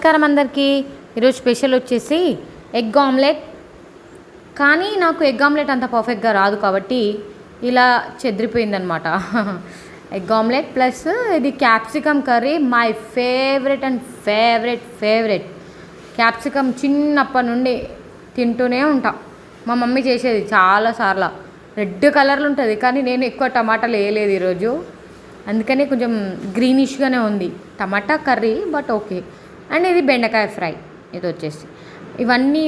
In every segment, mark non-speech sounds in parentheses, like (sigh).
నమస్కారం అందరికీ. ఈరోజు స్పెషల్ వచ్చేసి ఎగ్ ఆమ్లెట్. కానీ నాకు ఎగ్ ఆమ్లెట్ అంత పర్ఫెక్ట్గా రాదు కాబట్టి ఇలా చెదిరిపోయిందనమాట ఎగ్ ఆమ్లెట్ ప్లస్ ఇది capsicum curry my favourite and favourite favourite. Capsicum చిన్నప్పటి నుండి తింటూనే ఉంటా. మా మమ్మీ చేసేది చాలాసార్లు రెడ్ కలర్లు ఉంటుంది కానీ నేను ఎక్కువ టమాటాలు వేయలేదు ఈరోజు. అందుకనే కొంచెం గ్రీనిష్గానే ఉంది. టమాటా కర్రీ బట్ ఓకే. అండ్ ఇది బెండకాయ ఫ్రై. ఇది వచ్చేసి. ఇవన్నీ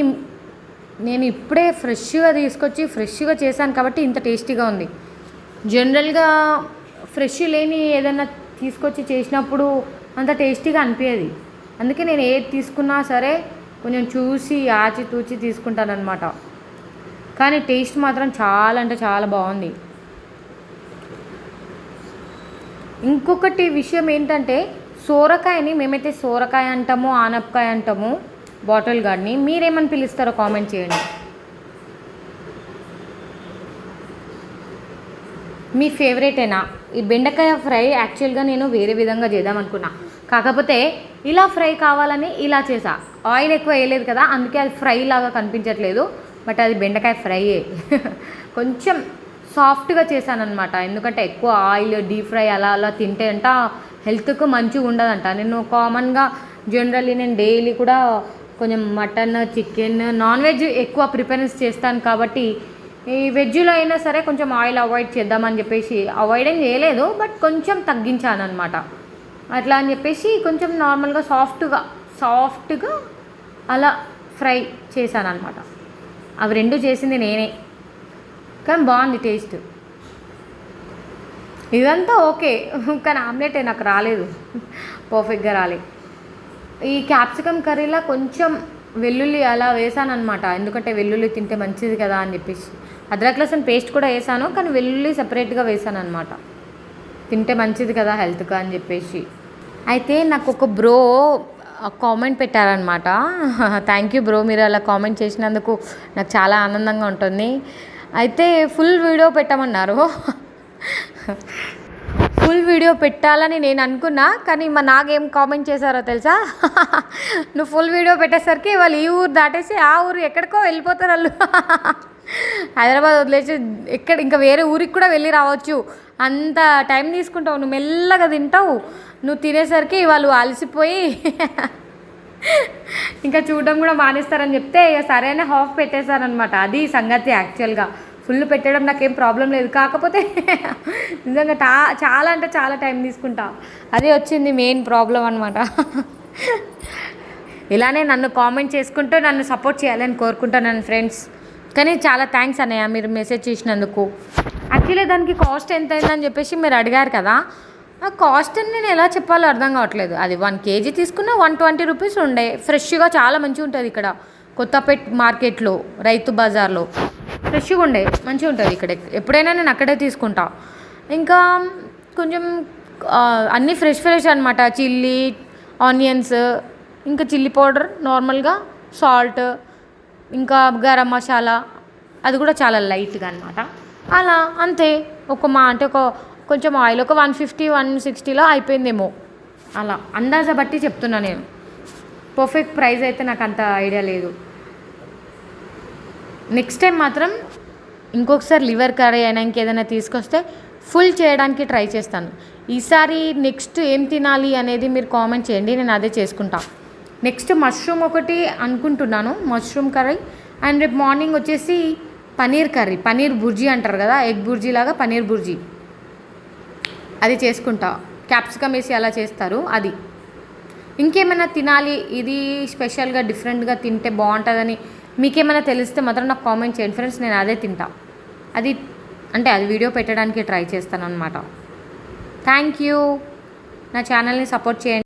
నేను ఇప్పుడే ఫ్రెష్గా తీసుకొచ్చి ఫ్రెష్గా చేశాను కాబట్టి ఇంత టేస్టీగా ఉంది. జనరల్గా ఫ్రెష్ లేని ఏదైనా తీసుకొచ్చి చేసినప్పుడు అంత టేస్టీగా అనిపించేది అందుకే నేను ఏది తీసుకున్నా సరే కొంచెం చూసి ఆచి తూచి తీసుకుంటానన్నమాట. కానీ టేస్ట్ మాత్రం చాలా అంటే చాలా బాగుంది. ఇంకొకటి విషయం ఏంటంటే సోరకాయని మేమైతే సోరకాయ అంటాము ఆనపకాయ అంటాము బాటిల్ గార్డ్ని మీరేమని పిలుస్తారో కామెంట్ చేయండి. మీ ఫేవరెటేనా? ఈ బెండకాయ ఫ్రై యాక్చువల్గా నేను వేరే విధంగా చేద్దాం అనుకున్నా. కాకపోతే ఇలా ఫ్రై కావాలని ఇలా చేసా. ఆయిల్ ఎక్కువ వేయలేదు కదా అందుకే అది ఫ్రై లాగా కనిపించట్లేదు. బట్ అది బెండకాయ ఫ్రైయే. (laughs) కొంచెం సాఫ్ట్గా చేశానమాట ఎందుకంటే ఎక్కువ ఆయిల్ డీప్ ఫ్రై అలా అలా తింటే అంట హెల్త్కు మంచిగా ఉండదంట. నేను కామన్గా జనరల్లీ నేను డైలీ కూడా కొంచెం మటన్ చికెన్ నాన్ వెజ్ ఎక్కువ ప్రిఫరెన్స్ చేస్తాను కాబట్టి ఈ వెజ్లో అయినా సరే కొంచెం ఆయిల్ అవాయిడ్ చేద్దామని చెప్పేసి అవాయిడ్ ఏం చేయలేదు బట్ కొంచెం తగ్గించాను అనమాట అట్లా అని చెప్పేసి కొంచెం నార్మల్గా సాఫ్ట్గా సాఫ్ట్గా అలా ఫ్రై చేశాను అనమాట అవి రెండు చేసింది నేనే. కానీ బాగుంది టేస్ట్. ఇదంతా ఓకే. కానీ ఆమ్లెట్ నాకు రాలేదు. పర్ఫెక్ట్గా రాలేదు ఈ క్యాప్సికమ్ కర్రీలో కొంచెం వెల్లుల్లి అలా వేసాను అనమాట ఎందుకంటే వెల్లుల్లి తింటే మంచిది కదా అని చెప్పేసి. అదరక్ లసన్ పేస్ట్ కూడా వేసాను కానీ వెల్లుల్లి సపరేట్గా వేసాను అనమాట తింటే మంచిది కదా హెల్త్గా అని చెప్పేసి. అయితే నాకు ఒక బ్రో కామెంట్ పెట్టారనమాట థ్యాంక్ యూ బ్రో మీరు అలా కామెంట్ చేసినందుకు నాకు చాలా ఆనందంగా ఉంటుంది. అయితే ఫుల్ వీడియో పెట్టమన్నారు. ఫుల్ వీడియో పెట్టాలని నేను అనుకున్నా కానీ మా నాగేం కామెంట్ చేశారో తెలుసా? నువ్వు ఫుల్ వీడియో పెట్టేసరికి వాళ్ళు ఈ ఊరు దాటేసి ఆ ఊరు ఎక్కడికో వెళ్ళిపోతారు వాళ్ళు. హైదరాబాద్ వదిలేసి ఎక్కడ ఇంకా వేరే ఊరికి కూడా వెళ్ళి రావచ్చు. అంత టైం తీసుకుంటావు నువ్వు మెల్లగా తింటావు. నువ్వు తినేసరికి వాళ్ళు అలసిపోయి ఇంకా చూడడం కూడా మానేస్తారని చెప్తే ఇక సరైన హాఫ్ పెట్టేశారనమాట అది సంగతి యాక్చువల్గా ఫుల్ పెట్టడం నాకేం ప్రాబ్లం లేదు. కాకపోతే (laughs) నిజంగా టా చాలా అంటే చాలా టైం తీసుకుంటా. అదే వచ్చింది మెయిన్ ప్రాబ్లం అనమాట (laughs) ఇలానే నన్ను కామెంట్ చేసుకుంటూ నన్ను సపోర్ట్ చేయాలని కోరుకుంటాను ఫ్రెండ్స్. కానీ చాలా థ్యాంక్స్ అన్నయ్య మీరు మెసేజ్ చేసినందుకు. యాక్చువల్లీ దానికి కాస్ట్ ఎంత అయిందని చెప్పేసి మీరు అడిగారు కదా. ఆ కాస్ట్ అని నేను ఎలా చెప్పాలో అర్థం కావట్లేదు. అది వన్ కేజీ తీసుకున్న వన్ ట్వంటీ రూపీస్ ఉండే. ఫ్రెష్గా చాలా మంచిగా ఉంటుంది ఇక్కడ. కొత్తపేట్ మార్కెట్లో రైతు బజార్లో. ఫ్రెష్గా ఉండే మంచిగా ఉంటుంది ఇక్కడ. ఎప్పుడైనా నేను అక్కడే తీసుకుంటా. ఇంకా కొంచెం అన్నీ ఫ్రెష్ ఫ్రెష్ అనమాట చిల్లీ ఆనియన్స్ ఇంకా చిల్లీ పౌడర్ నార్మల్గా సాల్ట్ ఇంకా గరం మసాలా అది కూడా చాలా లైట్గా అనమాట అలా అంతే. ఒక మా అంటే ఒక కొంచెం ఆయిల్ ఒక వన్ ఫిఫ్టీ వన్ సిక్స్టీలో అయిపోయిందేమో. అలా. అందాజ బట్టి చెప్తున్నా నేను. పర్ఫెక్ట్ ప్రైస్ అయితే నాకు అంత ఐడియా లేదు. నెక్స్ట్ టైం మాత్రం ఇంకొకసారి లివర్ కర్రీ అయినా ఇంకేదైనా తీసుకొస్తే ఫుల్ చేయడానికి ట్రై చేస్తాను. ఈసారి నెక్స్ట్ ఏం తినాలి అనేది మీరు కామెంట్ చేయండి నేను అదే చేసుకుంటా. నెక్స్ట్ మష్రూమ్ ఒకటి అనుకుంటున్నాను మష్రూమ్ కర్రీ. అండ్ రేపు మార్నింగ్ వచ్చేసి పనీర్ కర్రీ పనీర్ బుర్జీ అంటారు కదా ఎగ్ బుర్జీ లాగా పనీర్ బుర్జీ. అది చేసుకుంటా. క్యాప్సికమ్ వేసి అలా చేస్తారు అది. ఇంకేమైనా తినాలి ఇది స్పెషల్గా డిఫరెంట్గా తింటే బాగుంటుందని మీకేమైనా తెలిస్తే మాత్రం నాకు కామెంట్ చేయండి. ఫ్రెండ్స్ నేను అదే తింటా. అది అంటే అది వీడియో పెట్టడానికి ట్రై చేస్తాను అనమాట థ్యాంక్ యూ. నా ఛానల్ని సపోర్ట్ చేయండి.